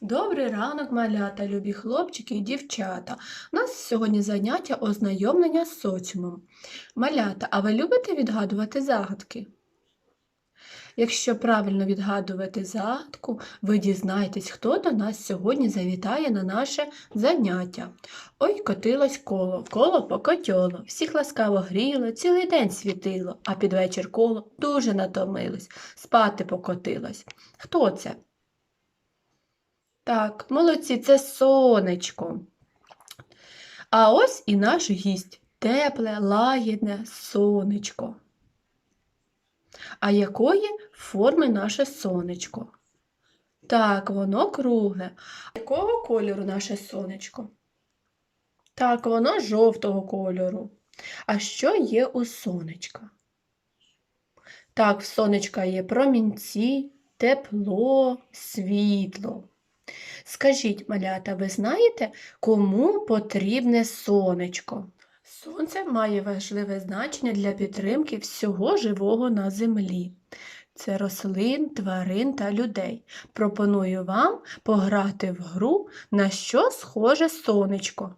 Добрий ранок, малята, любі хлопчики і дівчата. У нас сьогодні заняття ознайомлення з соціумом. Малята, а ви любите відгадувати загадки? Якщо правильно відгадувати загадку, ви дізнаєтесь, хто до нас сьогодні завітає на наше заняття. Ой, котилось коло, коло покотьоло, всіх ласкаво гріло, цілий день світило, а під вечір коло дуже натомилось, спати покотилось. Хто це? Так, молодці, це сонечко. А ось і наш гість. Тепле, лагідне сонечко. А якої форми наше сонечко? Так, воно кругле. Якого кольору наше сонечко? Так, воно жовтого кольору. А що є у сонечка? Так, в сонечка є промінці, тепло, світло. Скажіть, малята, ви знаєте, кому потрібне сонечко? Сонце має важливе значення для підтримки всього живого на землі. Це рослин, тварин та людей. Пропоную вам пограти в гру, на що схоже сонечко.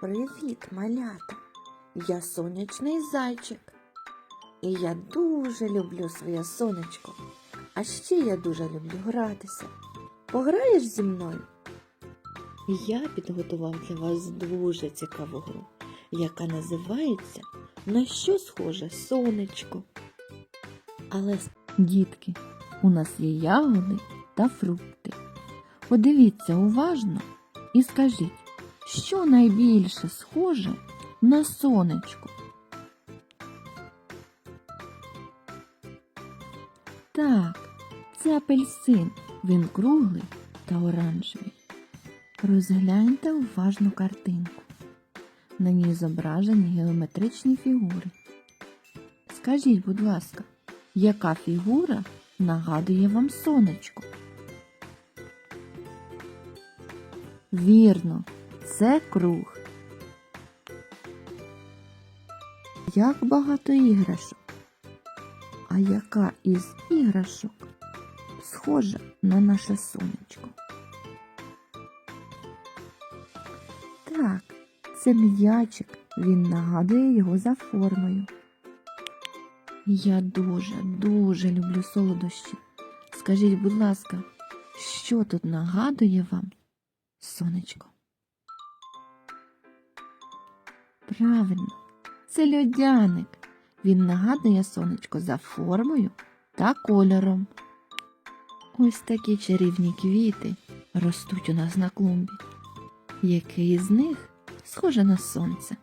Привіт, малята! Я сонячний зайчик. І я дуже люблю своє сонечко. А ще я дуже люблю гратися. Пограєш зі мною? Я підготував для вас дуже цікаву гру, яка називається На що схоже сонечко. Але, дітки, у нас є ягоди та фрукти. Подивіться уважно і скажіть, що найбільше схоже на сонечко? Так, це апельсин. Він круглий та оранжевий. Розгляньте уважно картинку. На ній зображені геометричні фігури. Скажіть, будь ласка, яка фігура нагадує вам сонечко? Вірно, це круг. Як багато іграшок. А яка із іграшок схожа на наше сонечко? Так, це м'ячик. Він нагадує його за формою. Я дуже, дуже люблю солодощі. Скажіть, будь ласка, що тут нагадує вам сонечко? Правильно, це льодяник. Він нагадує сонечко за формою та кольором. Ось такі чарівні квіти ростуть у нас на клумбі. Який з них схоже на сонце?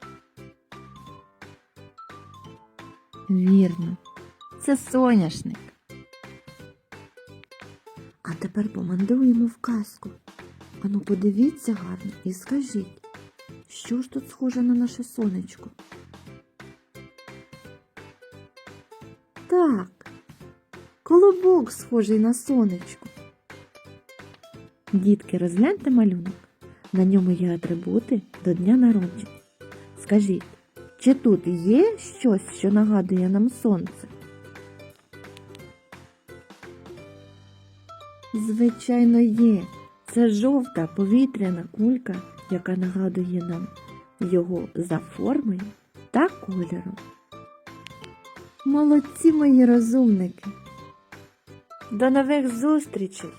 Вірно, це соняшник. А тепер помандруємо в казку. Ану, подивіться гарно і скажіть, що ж тут схоже на наше сонечко? Так, колобок схожий на сонечко. Дітки, розгляньте малюнок. На ньому є атрибути до дня народження. Скажіть, чи тут є щось, що нагадує нам сонце? Звичайно, є. Це жовта повітряна кулька, яка нагадує нам його за формою та кольором. Молодці мої розумники. До нових зустрічей!